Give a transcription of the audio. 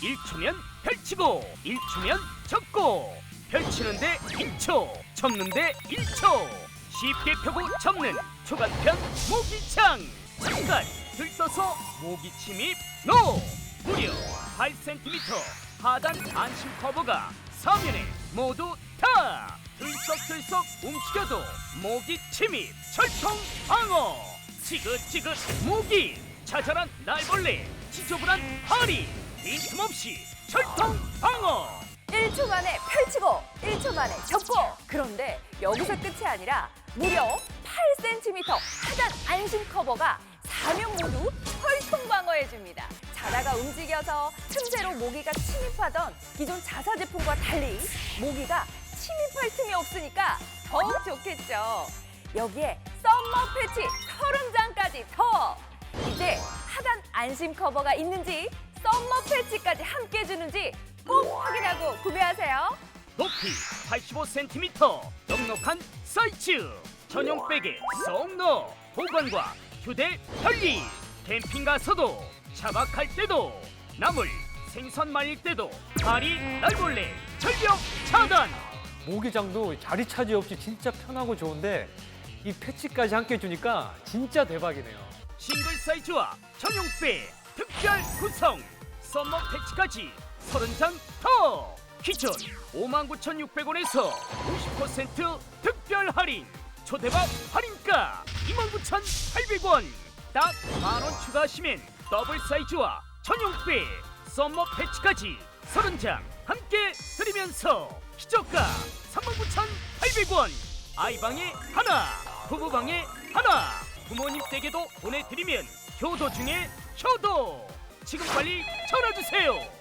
1초면 펼치고 1초면 접고. 펼치는데 1초 접는데 1초. 쉽게 펴고 접는 초간편 모기창. 잠깐 들떠서 모기 침입 노 무려 8cm 하단 안심 커버가 사면에 모두 다 들썩들썩 움직여도 모기 침입 철통 방어. 지긋지긋 모기. 자잘한 날벌레 지저분한 파리 빈틈없이 철통 방어 1초 만에 펼치고 1초 만에 접고 그런데 여기서 끝이 아니라 무려 8cm 하단 안심 커버가 4명 모두 철통 방어해줍니다. 자다가 움직여서 틈새로 모기가 침입하던 기존 자사 제품과 달리 모기가 침입할 틈이 없으니까 더욱 좋겠죠. 여기에 썸머 패치 30장까지 더! 이제 하단 안심 커버가 있는지 썸머 패치까지 함께 주는지 꼭 확인하고 구매하세요. 높이 85cm 넉넉한 사이즈 전용 백에 쏙 넣어 보관과 휴대 편리 캠핑 가서도 차박할 때도 나물 생선 말릴 때도 파리 날벌레 절벽 차단 모기장도 자리 차지 없이 진짜 편하고 좋은데 이 패치까지 함께 해주니까 진짜 대박이네요. 싱글 사이즈와 전용 백 특별 구성. 썸머 패치까지 30장 더. 기존 59,600원에서 50% 특별 할인. 초대박 할인가? 29,800원. 딱 만원 추가하시면 더블 사이즈와 전용 백 썸머 패치까지 30장 함께 드리면서 기저가 39,800원. 아이방에 하나 부부방에 하나. 부모님 댁에도 보내드리면 효도 중에 효도 지금 빨리 전화 주세요.